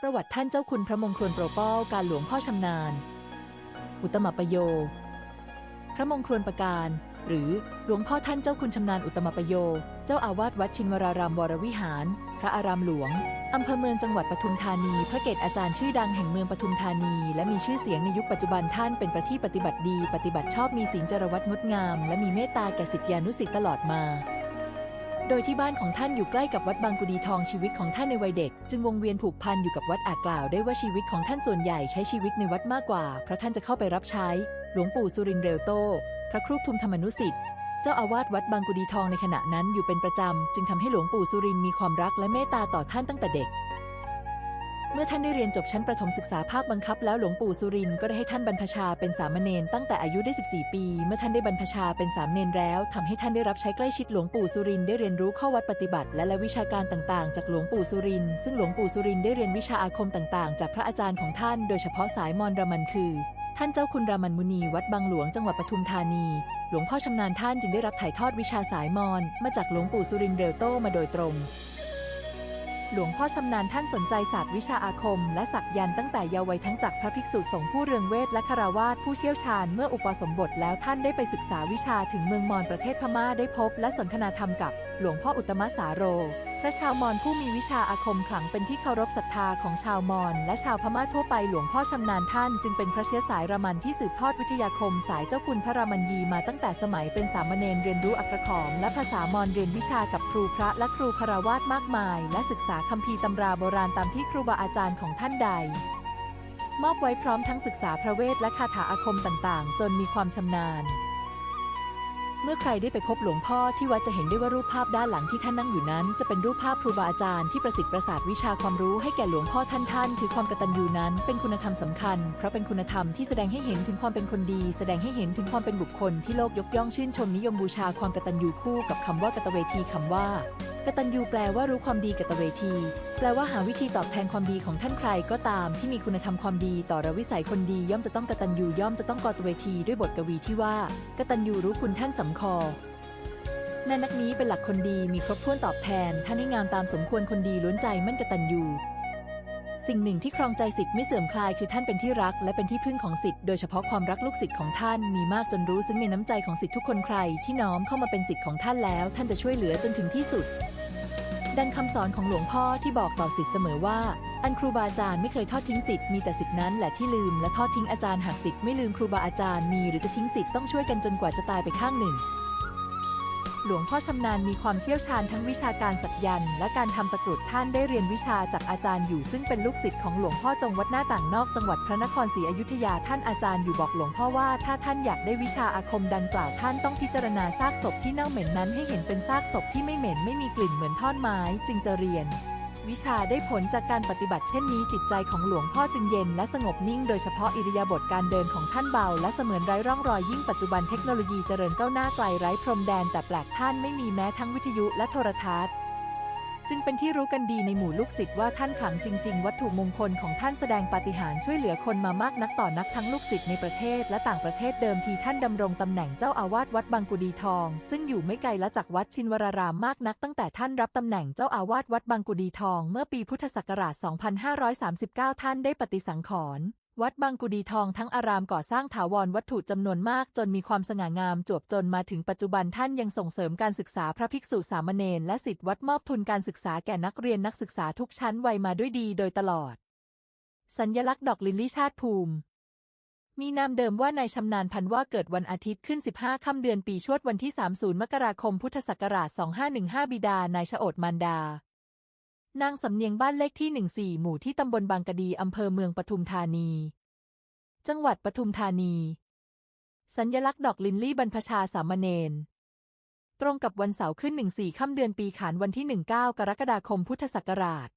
ประวัติท่านเจ้าคุณพระมงคลโปรป้อการหลวงพ่อชำนาญ อุตมปโย พระมงคลประการ หรือหลวงพ่อท่านเจ้าคุณชำนาญอุตมปโย เจ้าอาวาสวัดชินวรารามวรวิหาร พระอารามหลวงอำเภอเมืองจังหวัดปทุมธานี พระเกตอาจารย์ชื่อดังแห่งเมืองปทุมธานี และมีชื่อเสียงในยุคปัจจุบันท่านเป็นประที่ปฏิบัติดี ปฏิบัติชอบมีศีลจรวัตงดงาม และมีเมตตาแก่ศิษยานุศิษย์ตลอดมา ดยที่บ้านของท่านอยู่ใกล้กับวัดบางกุดีทองชีวิตของท่านในวัยเด็ก จึงวงเวียนผูกพันอยู่กับวัดอาจกล่าวได้ว่าชีวิตของท่านส่วนใหญ่ใช้ชีวิตในวัดมากกว่า เพราะท่านจะเข้าไปรับใช้ หลวงปู่สุรินทร์เรลโต พระครูทุมธรรมนุสิทธิ์เจ้าอาวาสวัดบางกุดีทองในขณะนั้นอยู่เป็นประจำ จึงทำให้หลวงปู่สุรินมีความรักและเมตตาต่อท่านตั้งแต่เด็ก เมื่อท่านได้เรียนจบชั้นประถมศึกษาภาคบังคับแล้วหลวงปู่สุรินก็ได้ให้ท่านบรรพชาเป็นสามเณรตั้งแต่อายุได้ 14 ปี เมื่อท่านได้บรรพชาเป็นสามเณรแล้วทำให้ท่านได้รับใช้ใกล้ชิดหลวงปู่สุรินได้เรียนรู้ข้อวัดปฏิบัติ และและวิชาการต่างๆ จากหลวงปู่สุรินซึ่งหลวงปู่สุรินได้เรียนวิชาอาคมต่างๆ จากพระอาจารย์ของท่าน โดยเฉพาะสายมอนรามันคือ ท่านเจ้าคุณรามันมุนีวัดบางหลวงจังหวัดปทุมธานี หลวงพ่อชำนาญท่านจึงได้รับถ่ายทอดวิชาสายมอนมาจากหลวงปู่สุรินทร์เรลโตมาโดยตรง หลวงพ่อชำนาญท่านสนใจศาสตร์วิชาอาคม และศักยันต์ตั้งแต่เยาว์วัยทั้งจากพระภิกษุสงฆ์ผู้เรืองเวทและคารวาสผู้เชี่ยวชาญเมื่ออุปสมบทแล้วท่านได้ไปศึกษาวิชาถึงเมืองมอญประเทศพม่าได้พบ และสนทนาธรรมกับ หลวงพ่ออุตมะสาโร พระชาวมอญผู้มีวิชาอาคมขลังเป็นที่เคารพศรัทธาของชาวมอญและชาวพม่าทั่วไปหลวงพ่อชำนาญท่านจึงเป็นพระเชื้อสายรามันที่สืบทอดวิทยาคมสายเจ้าคุณพระรามันยีมาตั้งแต่สมัยเป็นสามเณรเรียนรู้อักขระขอมและภาษามอญเรียนวิชากับครูพระและครูคารวาสมากมาย และศึกษาคัมภีร์ตำราโบราณตามที่ครูบาอาจารย์ของท่านใดมอบไว้พร้อมทั้งศึกษาพระเวทและคาถาอาคมต่างๆ จนมีความชำนาญ เมื่อใครได้ไปพบหลวงพ่อที่วัดจะเห็นได้ว่ารูปภาพด้านหลังที่ท่านนั่งอยู่นั้น จะเป็นรูปภาพครูบาอาจารย์ที่ประสิทธิ์ประสาทวิชาความรู้ให้แก่หลวงพ่อท่านท่านคือความกตัญญูนั้น เป็นคุณธรรมสำคัญ เพราะเป็นคุณธรรมที่แสดงให้เห็นถึงความเป็นคนดี แสดงให้เห็นถึงความเป็นบุคคลที่โลกยกย่องชื่นชมนิยมบูชาความกตัญญูคู่กับคำว่ากตเวทีคำว่า กตัญญูแปลว่ารู้ความดีกตเวที แปลว่าหาวิธีตอบแทนความดีของท่านใครก็ตามที่มีคุณธรรมความดีต่อระวิสัยคนดีย่อมจะต้องกตัญญูย่อมจะต้องกตเวทีด้วยบทกวีที่ว่า กตัญญูรู้คุณท่านสำคอนั่นนักนี้เป็นหลักคนดีมีครบถ้วนตอบแทนท่านให้งามตามสมควรคนดีล้วนใจมั่นกตัญญู สิ่งหนึ่งที่ครองใจสิทธิ์ไม่เสื่อมคลายคือท่านเป็นที่รักและเป็นที่พึ่งของสิทธิ์โดยเฉพาะความรักลูกศิษย์ของท่านมีมากจนรู้ซึ้งในน้ำใจของสิทธิ์ทุกคนใคร ที่น้อมเข้ามาเป็นสิทธิ์ของท่านแล้ว ท่านจะช่วยเหลือจนถึงที่สุด ดังคำสอนของหลวงพ่อที่บอกต่อสิทธิ์เสมอว่า อันครูบาอาจารย์ไม่เคยทอดทิ้งสิทธิ์มีแต่สิทธินั้นแหละที่ลืมและทอดทิ้งอาจารย์หากสิทธิ์ไม่ลืมครูบาอาจารย์มีหรือจะทิ้งสิทธิ์ต้องช่วยกันจนกว่าจะตายไปข้างหนึ่ง หลวงพ่อชำนาญมีความเชี่ยวชาญทั้งวิชาการสักยันต์และการทำตะกรุดท่านได้เรียนวิชาจากอาจารย์อยู่ซึ่งเป็นลูกศิษย์ของหลวงพ่อจงวัดหน้าต่างนอกจังหวัดพระนครศรีอยุธยาท่านอาจารย์อยู่บอกหลวงพ่อว่าถ้าท่านอยากได้วิชาอาคมดังกล่าวท่านต้องพิจารณาซากศพที่เน่าเหม็นนั้นให้เห็นเป็นซากศพที่ไม่เหม็นไม่มีกลิ่นเหมือนท่อนไม้จึงจะเรียน วิชาได้ผลจากการปฏิบัติเช่นนี้จิตใจของหลวงพ่อจึงเย็นและสงบนิ่งโดยเฉพาะอิริยาบถการเดินของท่านเบา และเสมือนไร้ร่องรอยยิ่งปัจจุบันเทคโนโลยีเจริญก้าวหน้าไกลไร้พรมแดนแต่แปลกท่านไม่มีแม้ทั้งวิทยุและโทรทัศน์ จึงเป็นที่รู้กันดีในหมู่ลูกศิษย์ว่าท่านขลังจริง ๆ วัตถุมงคลของท่านแสดงปาฏิหาริย์ช่วยเหลือคนมามากนักต่อนักทั้งลูกศิษย์ในประเทศและต่างประเทศเดิมทีท่านดำรงตำแหน่งเจ้าอาวาสวัดบางกุดีทอง ซึ่งอยู่ไม่ไกลละจากวัดชินวรารามมากนัก ตั้งแต่ท่านรับตำแหน่งเจ้าอาวาสวัดบางกุดีทอง เมื่อปีพุทธศักราช 2539 ท่านได้ปฏิสังขรณ์ วัดบางกุดีทองทั้งอารามก่อสร้างถาวรวัตถุจำนวนมากจนมีความสง่างามจวบจนมาถึงปัจจุบันท่านยังส่งเสริมการศึกษาพระภิกษุสามเณรและสิทธิวัดมอบทุนการศึกษาแก่นักเรียนนักศึกษาทุกชั้นวัยมาด้วยดีโดยตลอด สัญญลักษณ์ดอกลิลลี่ชาติภูมิ มีนามเดิมว่านายชำนาญพันว่าเกิดวันอาทิตย์ขึ้น 15 ค่ำเดือนปีชวดวันที่ 30 มกราคม พุทธศักราช 2515 บิดานายชโอดมารดา นางสำเนียงบ้านเลขที่ 14 หมู่ที่ตำบลบางกะดีอำเภอเมืองปทุมธานี จังหวัดปทุมธานี สัญญลักษณ์ดอกลินลี่บรรพชาสามเณร ตรงกับวันเสาร์ขึ้น 14 ค่ำเดือนปีขานวันที่ 19 กรกฎาคมพุทธศักราช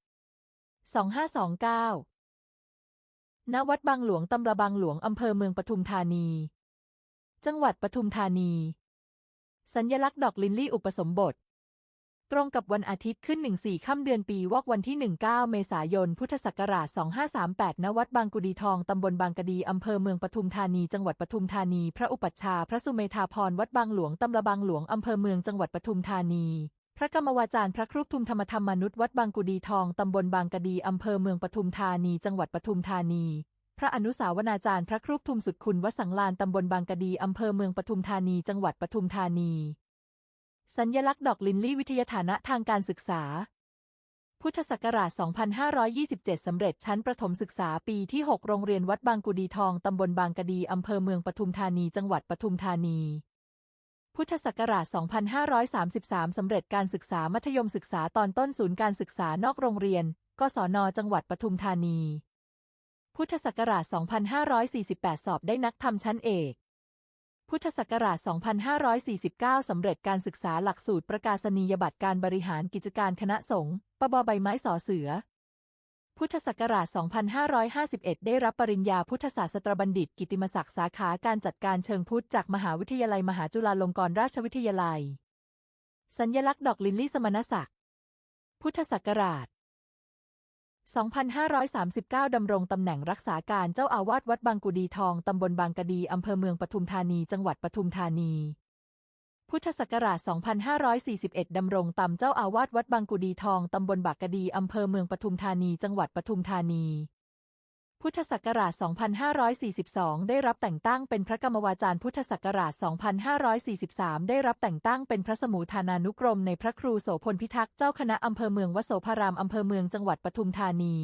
2529 ณ วัดบางหลวงตำบลบางหลวงอำเภอเมืองปทุมธานี จังหวัดปทุมธานี สัญญลักษณ์ดอกลินลี่อุปสมบท ตรงกับวันอาทิตย์ขึ้น 14 ค่ำเดือนปีวอกวันที่ 19 เมษายน พุทธศักราช 2538 ณ วัดบางกุดีทอง ตำบลบางกะดี อำเภอเมืองปทุมธานี จังหวัดปทุมธานี พระอุปัชฌาย์พระสุเมธาพร วัดบางหลวง ตำบลบางหลวง อำเภอเมือง จังหวัดปทุมธานี พระกรรมวาจารย์ พระครุฑทุมธรรมธรรมนุษย์ วัดบางกุดีทอง ตำบลบางกะดี อำเภอเมืองปทุมธานี จังหวัดปทุมธานี พระอนุสาวนาจารย์ พระครุฑทุมสุดคุณวสังลาน ตำบลบางกะดี อำเภอเมืองปทุมธานี จังหวัดปทุมธานี สัญลักษณ์ดอกลินลี่วิทยาฐานะทางการศึกษา พุทธศักราช 2527 สำเร็จชั้นประถมศึกษาปีที่ 6 โรงเรียนวัดบางกุดีทอง ตำบลบางกะดี อำเภอเมืองปทุมธานี จังหวัดปทุมธานี พุทธศักราช 2533 สำเร็จการศึกษามัธยมศึกษาตอนต้นศูนย์การศึกษานอกโรงเรียน กศน จังหวัดปทุมธานี พุทธศักราช 2548 สอบได้นักธรรมชั้นเอก พุทธศักราช 2549 สำเร็จการศึกษาหลักสูตรประกาศนียบัตรการบริหารกิจการคณะสงฆ์ ปบใบไม้สอเสือ พุทธศักราช 2551 ได้รับปริญญาพุทธศาสตรบัณฑิต กิตติมศักดิ์สาขาการจัดการเชิงพุทธจากมหาวิทยาลัยมหาจุฬาลงกรณราชวิทยาลัย สัญลักษณ์ดอกลินลี่สมณศักดิ์ พุทธศักราช 2539 ดำรงตำแหน่งรักษาการเจ้าอาวาสวัดบางกุดีทอง ตำบลบางกะดีอำเภอเมืองปทุมธานี จังหวัดปทุมธานี พุทธศักราช 2541 ดำรงตำเจ้าอาวาสวัดบางกุดีทอง ตำบลบากกะดีอำเภอเมืองปทุมธานี จังหวัดปทุมธานี พุทธศักราช 2542 ได้รับแต่งตั้งเป็นพระกรรมวาจารย์พุทธศักราช 2543 ได้รับแต่งตั้งเป็นพระสมุทานานุกรมในพระครูโสพลพิทักษ์เจ้าคณะอำเภอเมืองวโสภารามอำเภอเมืองจังหวัดปทุมธานี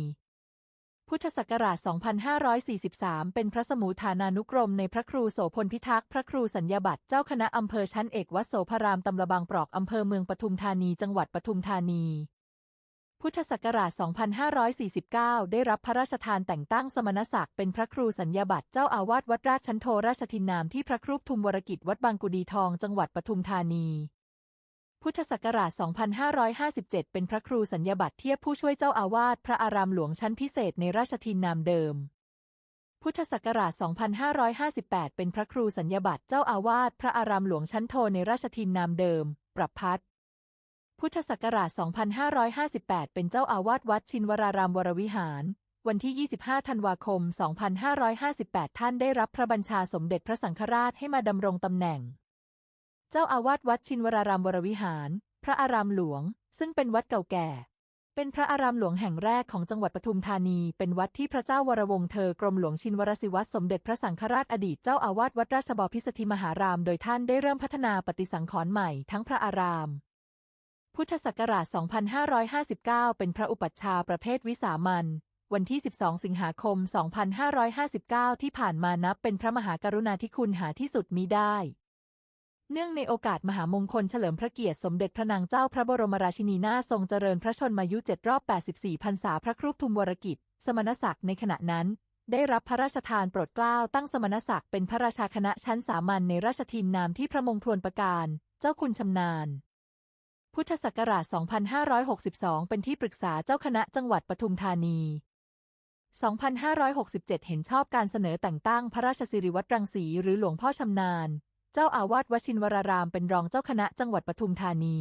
พุทธศักราช 2543 เป็นพระสมุทานานุกรมในพระครูโสพลพิทักษ์ พระครูสัญญาบัตรเจ้าคณะอำเภอชั้นเอกวัโสภารามตำละบางปรอกอำเภอเมืองปทุมธานี จังหวัดปทุมธานี พุทธศักราช 2549 ได้รับพระราชทานแต่งตั้งสมณศักดิ์เป็นพระครูสัญญาบัตรเจ้าอาวาสวัดราชชันโทราชทินนามที่พระครูทุมวรกิจวัดบางกุดีทองจังหวัดปทุมธานี พุทธศักราช 2557 เป็นพระครูสัญญาบัตรเทียบผู้ช่วยเจ้าอาวาสพระอารามหลวงชั้นพิเศษในราชทินนามเดิม พุทธศักราช 2558 เป็นพระครูสัญญาบัตรเจ้าอาวาสพระอารามหลวงชั้นโทในราชทินนามเดิม ปรับพัฒ พุทธศักราช 2558 เป็นเจ้าอาวาสวัดชินวรารามวรวิหาร วันที่ 25 ธันวาคม 2558 ท่านได้รับพระบัญชาสมเด็จพระสังฆราชให้มาดำรงตำแหน่ง เจ้าอาวาสวัดชินวรารามวรวิหาร พระอารามหลวง ซึ่งเป็นวัดเก่าแก่ เป็นพระอารามหลวงแห่งแรกของจังหวัดปทุมธานี เป็นวัดที่พระเจ้าวรวงศ์เธอกรมหลวงชินวรศิวัตรสมเด็จพระสังฆราชอดีตเจ้าอาวาสวัดราชบพิสถิมหาราม โดยท่านได้เริ่มพัฒนาปฏิสังขรณ์ใหม่ทั้งพระอาราม พุทธศักราช 2559 เป็นพระอุปัชฌาย์ประเภทวิสามัญวันที่ 12 สิงหาคม 2559 ที่ผ่านมานับเป็นพระมหากรุณาธิคุณหาที่สุดมิได้ เนื่องในโอกาสมหามงคลเฉลิมพระเกียรติสมเด็จพระนางเจ้าพระบรมราชินีนาถทรงเจริญพระชนมายุ7รอบ 84 พรรษาพระครูปทุมวรกิจ สมณศักดิ์ในขณะนั้น ได้รับพระราชทานโปรดเกล้าตั้งสมณศักดิ์เป็นพระราชาคณะชั้นสามัญในราชทินนามที่พระมงคลประการ เจ้าคุณชำนาญ พุทธศักราช 2562 เป็นที่ปรึกษาเจ้าคณะจังหวัดปทุมธานี 2567 เห็นชอบการเสนอแต่งตั้งพระราชสิริวัตรรังสีหรือหลวงพ่อชำนาญ เจ้าอาวาสวชินวรารามเป็นรองเจ้าคณะจังหวัดปทุมธานี